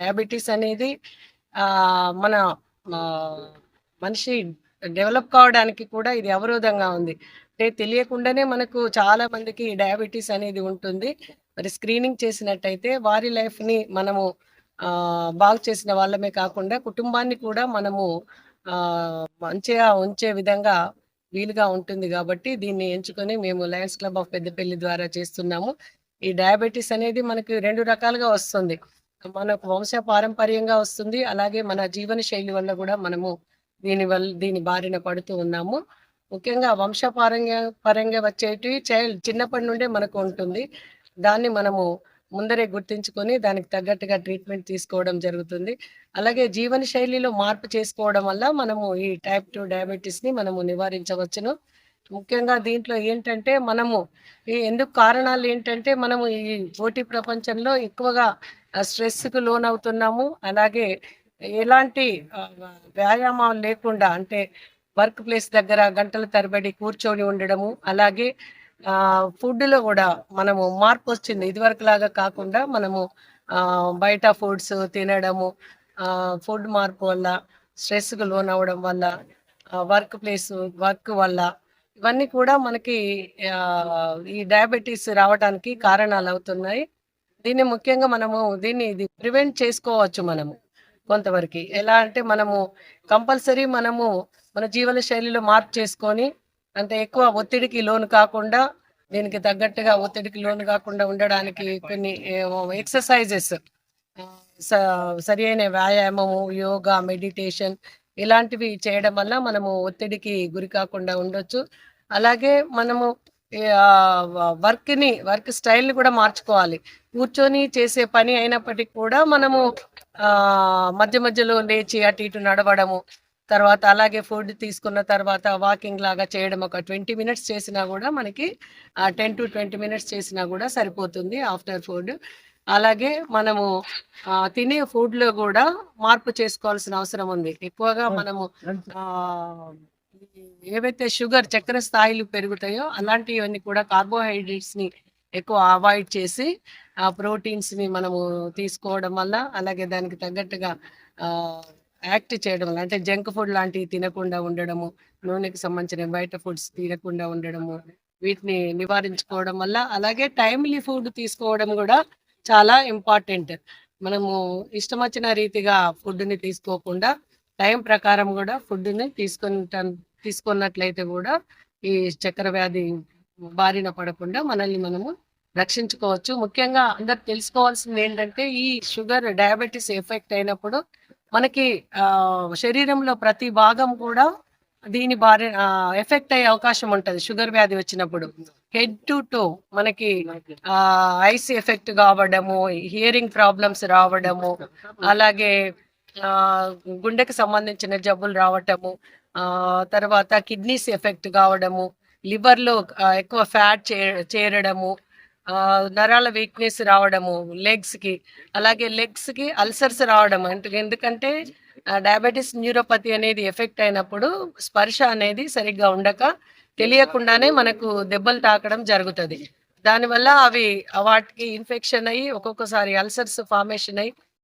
Diabetes అనేది మన మనిషి డెవలప్ కావడానికి కూడా ఇది అవరోధంగా ఉంది. అంటే తెలియకుండానే మనకు చాలా మందికి డయాబెటీస్ అనేది ఉంటుంది. మరి స్క్రీనింగ్ చేసినట్టయితే వారి లైఫ్ని మనము బాగు చేసిన వాళ్ళమే కాకుండా కుటుంబాన్ని కూడా మనము మంచిగా ఉంచే విధంగా వీలుగా ఉంటుంది కాబట్టి దీన్ని ఎంచుకొని మేము లయన్స్ క్లబ్ ఆఫ్ పెద్దపల్లి ద్వారా చేస్తున్నాము. ఈ డయాబెటీస్ అనేది మనకి రెండు రకాలుగా వస్తుంది. మనకు వంశ పారంపర్యంగా వస్తుంది. అలాగే మన జీవన శైలి వల్ల కూడా మనము దీని వల్ల దీని బారిన పడుతూ ఉన్నాము. ముఖ్యంగా వంశ పారంగా పరంగా వచ్చేటివి చైల్డ్ చిన్నప్పటి నుండే మనకు ఉంటుంది. దాన్ని మనము ముందరే గుర్తించుకొని దానికి తగ్గట్టుగా ట్రీట్మెంట్ తీసుకోవడం జరుగుతుంది. అలాగే జీవన శైలిలో మార్పు చేసుకోవడం వల్ల మనము ఈ టైప్ టూ డయాబెటీస్ని మనము నివారించవచ్చును. ముఖ్యంగా దీంట్లో ఏంటంటే మనము ఈ ఎందుకు కారణాలు ఏంటంటే మనము ఈ పోటీ ప్రపంచంలో ఎక్కువగా స్ట్రెస్కు లోనవుతున్నాము. అలాగే ఎలాంటి వ్యాయామం వ్యాయామాలు లేకుండా అంటే వర్క్ ప్లేస్ దగ్గర గంటల తరబడి కూర్చొని ఉండడము అలాగే ఫుడ్లో కూడా మనము మార్పు వచ్చింది. ఇదివరకు లాగా కాకుండా మనము బయట ఫుడ్స్ తినడము ఫుడ్ మార్పు వల్ల స్ట్రెస్కు లోనవ్వడం వల్ల వర్క్ ప్లేస్ వర్క్ వల్ల ఇవన్నీ కూడా మనకి ఈ డయాబెటీస్ రావడానికి కారణాలు అవుతున్నాయి దీన్ని ముఖ్యంగా మనము దీన్ని ఇది ప్రివెంట్ చేసుకోవచ్చు మనము కొంతవరకు. ఎలా అంటే మనము కంపల్సరీ మనము మన జీవన శైలిలో మార్పు చేసుకొని అంటే ఎక్కువ ఒత్తిడికి లోను కాకుండా దీనికి తగ్గట్టుగా ఒత్తిడికి లోను కాకుండా ఉండడానికి కొన్ని ఎక్సర్సైజెస్ సరి అయిన వ్యాయామము యోగా మెడిటేషన్ ఇలాంటివి చేయడం వల్ల మనము ఒత్తిడికి గురి కాకుండా ఉండొచ్చు. అలాగే మనము వర్క్ని వర్క్ స్టైల్ని కూడా మార్చుకోవాలి. కూర్చొని చేసే పని అయినప్పటికీ కూడా మనము ఆ మధ్య మధ్యలో లేచి అటు ఇటు నడవడము తర్వాత అలాగే ఫుడ్ తీసుకున్న తర్వాత వాకింగ్ లాగా చేయడం ఒక ట్వంటీ మినిట్స్ చేసినా కూడా మనకి టెన్ టు ట్వంటీ మినిట్స్ చేసినా కూడా సరిపోతుంది ఆఫ్టర్ ఫుడ్. అలాగే మనము తినే food లో కూడా మార్పు చేసుకోవాల్సిన అవసరం ఉంది. ఎక్కువగా మనము ఆ ఏవైతే షుగర్ చక్కెర స్థాయిలు పెరుగుతాయో అలాంటివన్నీ కూడా కార్బోహైడ్రేట్స్ని ఎక్కువ అవాయిడ్ చేసి ఆ ప్రోటీన్స్ని మనము తీసుకోవడం వల్ల అలాగే దానికి తగ్గట్టుగా యాక్ట్ చేయడం వల్ల అంటే జంక్ ఫుడ్ లాంటివి తినకుండా ఉండడము నూనెకి సంబంధించిన బయట ఫుడ్స్ తినకుండా ఉండడము వీటిని నివారించుకోవడం వల్ల అలాగే టైమ్లీ ఫుడ్ తీసుకోవడం కూడా చాలా ఇంపార్టెంట్. మనము ఇష్టం వచ్చిన రీతిగా ఫుడ్ని తీసుకోకుండా టైం ప్రకారం కూడా ఫుడ్ని తీసుకుంటాం తీసుకున్నట్లయితే కూడా ఈ చక్కెర వ్యాధి బారిన పడకుండా మనల్ని మనము రక్షించుకోవచ్చు. ముఖ్యంగా అందరు తెలుసుకోవాల్సింది ఏంటంటే ఈ షుగర్ డయాబెటీస్ ఎఫెక్ట్ అయినప్పుడు మనకి శరీరంలో ప్రతి భాగం కూడా దీని బారి ఎఫెక్ట్ అయ్యే అవకాశం ఉంటుంది. షుగర్ వ్యాధి వచ్చినప్పుడు హెడ్ టు టో మనకి ఐస్ ఎఫెక్ట్ కావడము హియరింగ్ ప్రాబ్లమ్స్ రావడము అలాగే గుండెకి సంబంధించిన జబ్బులు రావటము తర్వాత కిడ్నీస్ ఎఫెక్ట్ కావడము లివర్లో ఎక్కువ ఫ్యాట్ చేరడము నరాల వీక్నెస్ రావడము లెగ్స్కి అలాగే లెగ్స్కి అల్సర్స్ రావడం అంటే ఎందుకంటే డయాబెటీస్ న్యూరోపతి అనేది ఎఫెక్ట్ అయినప్పుడు స్పర్శ అనేది సరిగ్గా ఉండక తెలియకుండానే మనకు దెబ్బలు తాకడం జరుగుతుంది. దానివల్ల అవి వాటికి ఇన్ఫెక్షన్ అయ్యి ఒక్కొక్కసారి అల్సర్స్ ఫార్మేషన్ అయ్యి